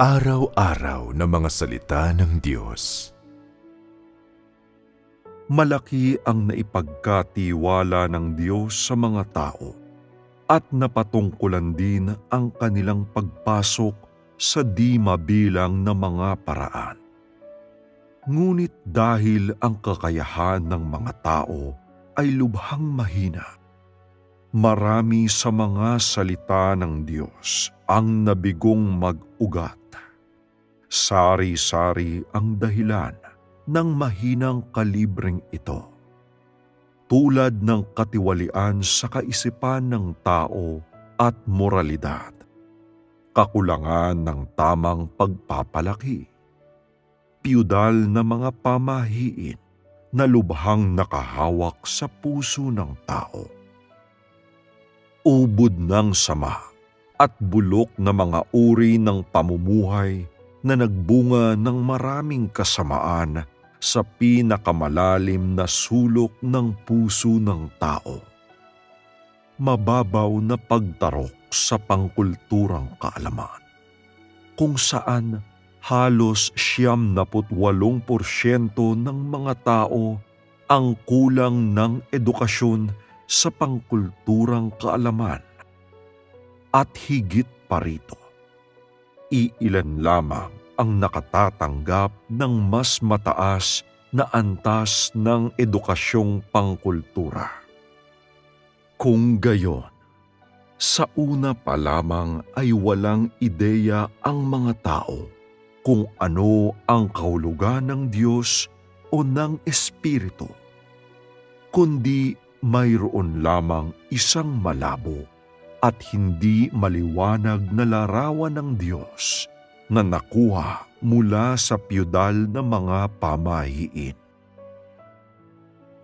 Araw-araw na mga salita ng Diyos. Malaki ang naipagkatiwala ng Diyos sa mga tao at napatungkulan din ang kanilang pagpasok sa di mabilang na mga paraan. Ngunit dahil ang kakayahan ng mga tao ay lubhang mahina, marami sa mga salita ng Diyos ang nabigong mag-ugat. Sari-sari ang dahilan ng mahinang kalibreng ito. Tulad ng katiwalian sa kaisipan ng tao at moralidad. Kakulangan ng tamang pagpapalaki. Piyudal na mga pamahiin na lubhang nakahawak sa puso ng tao. Ubod ng sama at bulok na mga uri ng pamumuhay na nagbunga ng maraming kasamaan sa pinakamalalim na sulok ng puso ng tao. Mababaw na pagtarok sa pangkulturang kaalaman, kung saan halos siyam walong porsyento ng mga tao ang kulang ng edukasyon sa pangkulturang kaalaman. At higit pa rito, iilan lamang ang nakatatanggap ng mas mataas na antas ng edukasyong pangkultura. Kung gayon, sa una pa lamang ay walang ideya ang mga tao kung ano ang kahulugan ng Diyos o ng Espiritu, kundi mayroon lamang isang malabo at hindi maliwanag na larawan ng Diyos na nakuha mula sa piyudal na mga pamahiin.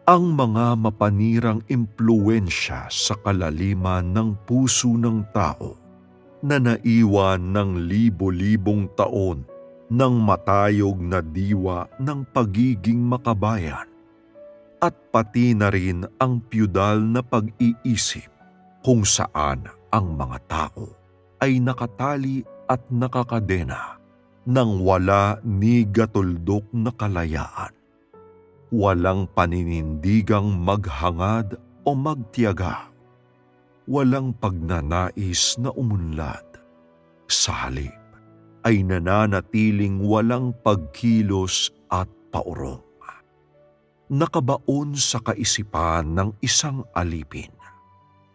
Ang mga mapanirang impluensya sa kalaliman ng puso ng tao na naiwan ng libo-libong taon ng matayog na diwa ng pagiging makabayan at pati na rin ang piyudal na pag-iisip kung saan ang mga tao ay nakatali at nakakadena nang wala ni gatuldok na kalayaan. Walang paninindigang maghangad o magtiyaga. Walang pagnanais na umunlad. Sa halip ay nananatiling walang pagkilos at paurong. Nakabaon sa kaisipan ng isang alipin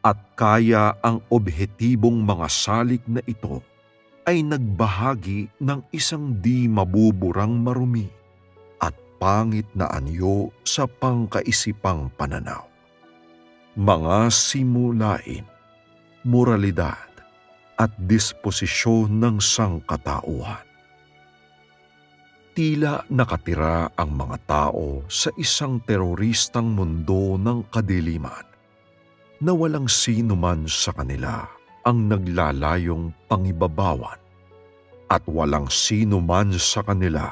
at kaya ang obhetibong mga salik na ito ay nagbahagi ng isang di mabuburang marumi at pangit na anyo sa pangkaisipang pananaw. Mga simulain, moralidad at disposisyon ng sangkatauhan. Tila nakatira ang mga tao sa isang teroristang mundo ng kadiliman na walang sino man sa kanila ang naglalayong pangibabawan at walang sino man sa kanila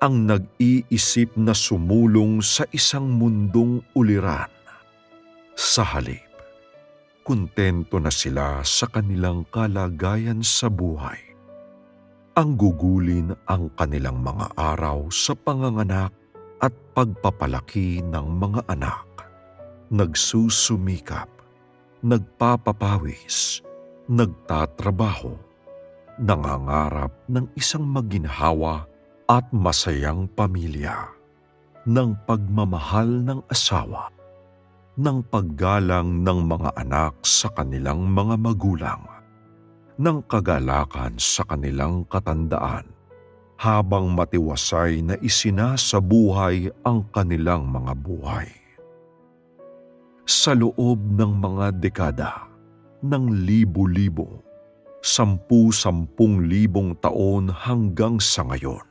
ang nag-iisip na sumulong sa isang mundong uliran. Sa halip, kontento na sila sa kanilang kalagayan sa buhay. Ang gugulin ang kanilang mga araw sa panganganak at pagpapalaki ng mga anak. Nagsusumikap nagpapapawis, nagtatrabaho, nangangarap ng isang maginhawa at masayang pamilya, ng pagmamahal ng asawa, ng paggalang ng mga anak sa kanilang mga magulang, ng kagalakan sa kanilang katandaan, habang matiwasay na isinasabuhay ang kanilang mga buhay. Sa loob ng mga dekada ng libo-libo, sampu-sampung libong taon hanggang sa ngayon.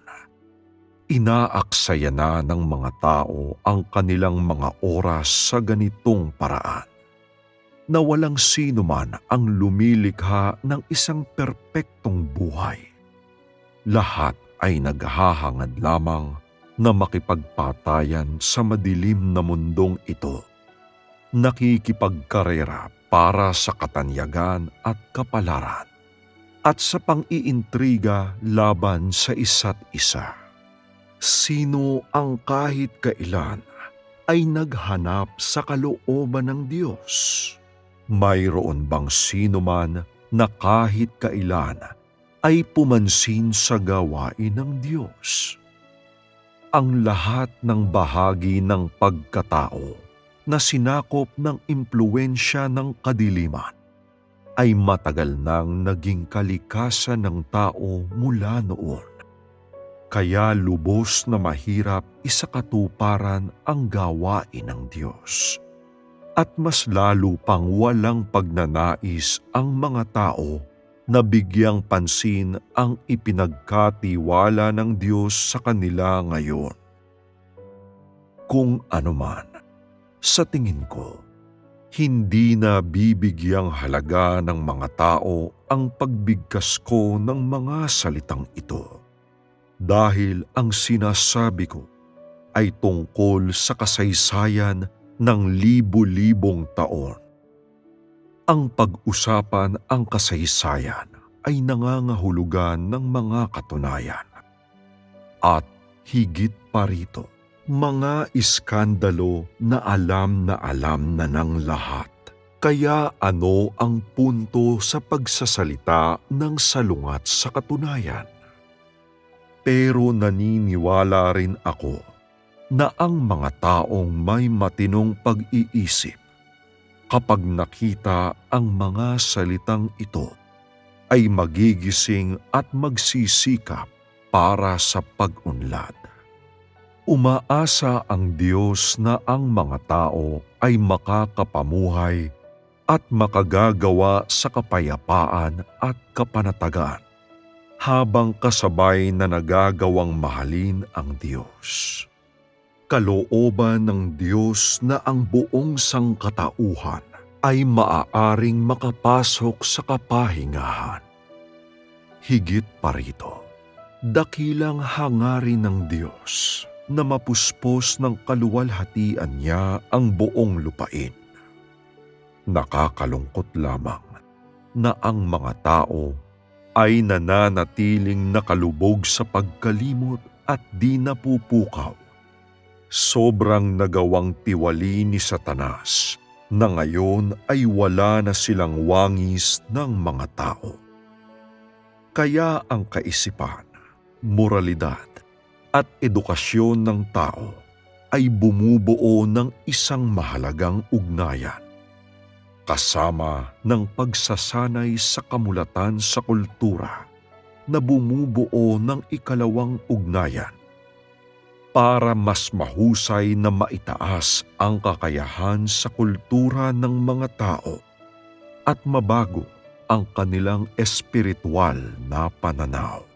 Inaaksaya na ng mga tao ang kanilang mga oras sa ganitong paraan na walang sino man ang lumilikha ng isang perpektong buhay. Lahat ay naghahangad lamang na makipagpatayan sa madilim na mundong ito nakikipagkarera para sa katanyagan at kapalaran. at sa pang-iintriga laban sa isa't isa. Sino ang kahit kailan ay naghanap sa kalooban ng Diyos? Mayroon bang sino man na kahit kailan ay pumansin sa gawain ng Diyos? Ang lahat ng bahagi ng pagkatao na sinakop ng impluensya ng kadiliman ay matagal nang naging kalikasan ng tao mula noon. Kaya lubos na mahirap isakatuparan ang gawain ng Diyos. At mas lalo pang walang pagnanais ang mga tao na bigyang pansin ang ipinagkatiwala ng Diyos sa kanila ngayon. Kung anuman, sa tingin ko, hindi na bibigyang halaga ng mga tao ang pagbigkas ko ng mga salitang ito. Dahil ang sinasabi ko ay tungkol sa kasaysayan ng libu-libong taon. Ang pag-usapan ang kasaysayan ay nangangahulugan ng mga katunayan. At higit pa rito, mga iskandalo na alam na alam na ng lahat. Kaya ano ang punto sa pagsasalita ng salungat sa katunayan? Pero naniniwala rin ako na ang mga taong may matinong pag-iisip kapag nakita ang mga salitang ito ay magigising at magsisikap para sa pag-unlad. Umaasa ang Diyos na ang mga tao ay makakapamuhay at makagagawa sa kapayapaan at kapanatagan habang kasabay na nagagawang mahalin ang Diyos. Kalooban ng Diyos na ang buong sangkatauhan ay maaaring makapasok sa kapahingahan. Higit pa rito, dakilang hangarin ng Diyos na mapuspos ng kaluwalhatian niya ang buong lupain. Nakakalungkot lamang na ang mga tao ay nananatiling nakalubog sa pagkalimot at di napupukaw. Sobrang nagawang tiwali ni Satanas na ngayon ay wala na silang wangis ng mga tao. Kaya ang kaisipan, moralidad, at edukasyon ng tao ay bumubuo ng isang mahalagang ugnayan kasama ng pagsasanay sa kamulatan sa kultura na bumubuo ng ikalawang ugnayan para mas mahusay na maitaas ang kakayahan sa kultura ng mga tao at mabago ang kanilang espiritual na pananaw.